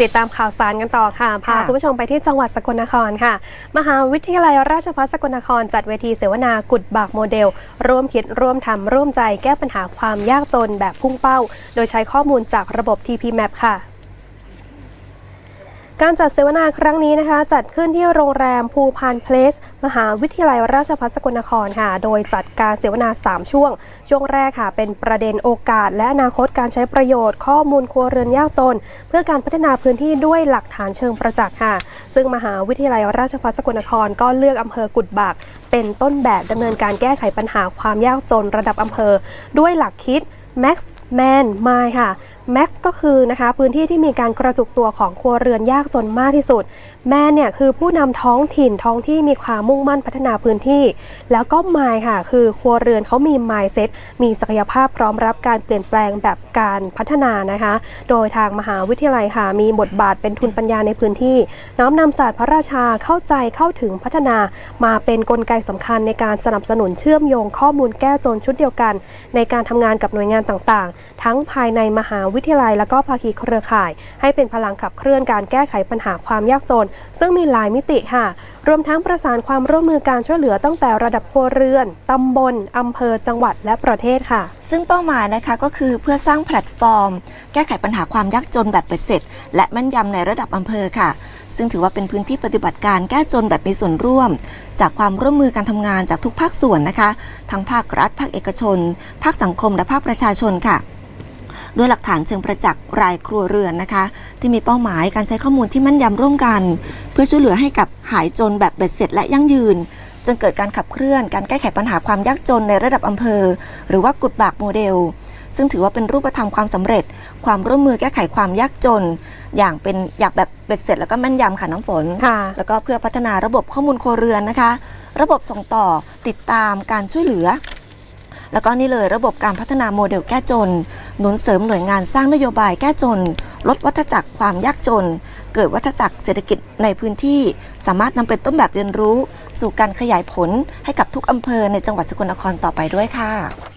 ติดตามข่าวสารกันต่อค่ะ พาค่ะคุณผู้ชมไปที่จังหวัดสกลนครค่ะ มหาวิทยาลัยราชภัฏสกลนครจัดเวทีเสวนากุดบากโมเดล ร่วมคิดร่วมทำร่วมใจแก้ปัญหาความยากจนแบบพุ่งเป้า โดยใช้ข้อมูลจากระบบ TP Map ค่ะ การจัดเสวนาครั้งนี้นะคะ จัดขึ้นที่โรงแรมภูพานเพลส มหาวิทยาลัยราชภัฏสกลนครค่ะ โดยจัดการเสวนา 3 ช่วง ช่วงแรกค่ะ เป็นประเด็นโอกาส และอนาคตการใช้ประโยชน์ ข้อมูลครัวเรือนยากจน เพื่อการพัฒนาพื้นที่ด้วยหลักฐานเชิงประจักษ์ค่ะ ซึ่งมหาวิทยาลัยราชภัฏสกลนคร ก็เลือกอำเภอกุดบากเป็นต้นแบบดำเนินการแก้ไขปัญหาความยากจนระดับอำเภอ ด้วยหลักคิด Max Man My ค่ะ Max ก็คือนะคะพื้นที่ที่มีการกระจุกตัวของครัวเรือนยากจนมากที่สุด แมนเนี่ยคือผู้นำท้องถิ่นท้องที่มีความมุ่งมั่นพัฒนาพื้นที่ แล้วก็ My ค่ะ คือครัวเรือนเขามี mindset มีศักยภาพพร้อมรับการเปลี่ยนแปลงแบบการพัฒนานะคะ โดยทางมหาวิทยาลัยค่ะ มีบทบาทเป็นทุนปัญญาในพื้นที่ น้อมนำศาสตร์พระราชาเข้าใจเข้าถึงพัฒนา มาเป็นกลไกสำคัญในการสนับสนุนเชื่อมโยงข้อมูลแก้จนชุดเดียวกัน ในการทำงานกับหน่วยงานต่างทั้งภายในมหาวิทยาลัยและก็ภาคีเครือข่าย ให้เป็นพลังขับเคลื่อนการแก้ไขปัญหาความยากจน ซึ่งมีหลายมิติค่ะ รวมทั้งประสานความร่วมมือการช่วยเหลือตั้งแต่ระดับครัวเรือน ตำบล อำเภอ จังหวัด และประเทศค่ะ ซึ่งเป้าหมายนะคะก็คือเพื่อสร้างแพลตฟอร์ม แก้ไขปัญหาความยากจนแบบเบ็ดเสร็จ และแม่นยำในระดับอำเภอค่ะ ซึ่งถือว่าเป็นพื้นที่ปฏิบัติการแก้จนแบบมีส่วนร่วม จากความร่วมมือการทำงานจากทุกภาคส่วนนะคะ ทั้งภาครัฐ ภาคเอกชน ภาคสังคม และภาคประชาชนค่ะด้วยหลักฐานเชิงประจักษ์รายครัวเรือนนะคะ ที่มีเป้าหมายการใช้ข้อมูลที่แม่นยำร่วมกัน เพื่อช่วยเหลือให้กับหายจนแบบเบ็ดเสร็จและยั่งยืน จึงเกิดการขับเคลื่อนการแก้ไขปัญหาความยากจนในระดับอำเภอ หรือว่ากุดบากโมเดล ซึ่งถือว่าเป็นรูปธรรมความสำเร็จ ความร่วมมือแก้ไขความยากจน อย่างเป็นอย่างแบบเบ็ดเสร็จแล้วก็แม่นยำค่ะน้องฝนค่ะแล้วก็เพื่อพัฒนาระบบข้อมูลครัวเรือนนะคะ ระบบส่งต่อติดตามการช่วยเหลือ แล้วก็นี่เลยระบบการพัฒนาโมเดลแก้จน หนุนเสริมหน่วยงานสร้างนโยบายแก้จน ลดวัฏจักรความยากจน เกิดวัฏจักรเศรษฐกิจในพื้นที่ สามารถนำเป็นต้นแบบเรียนรู้ สู่การขยายผลให้กับทุกอำเภอในจังหวัดสกลนครต่อไปด้วยค่ะ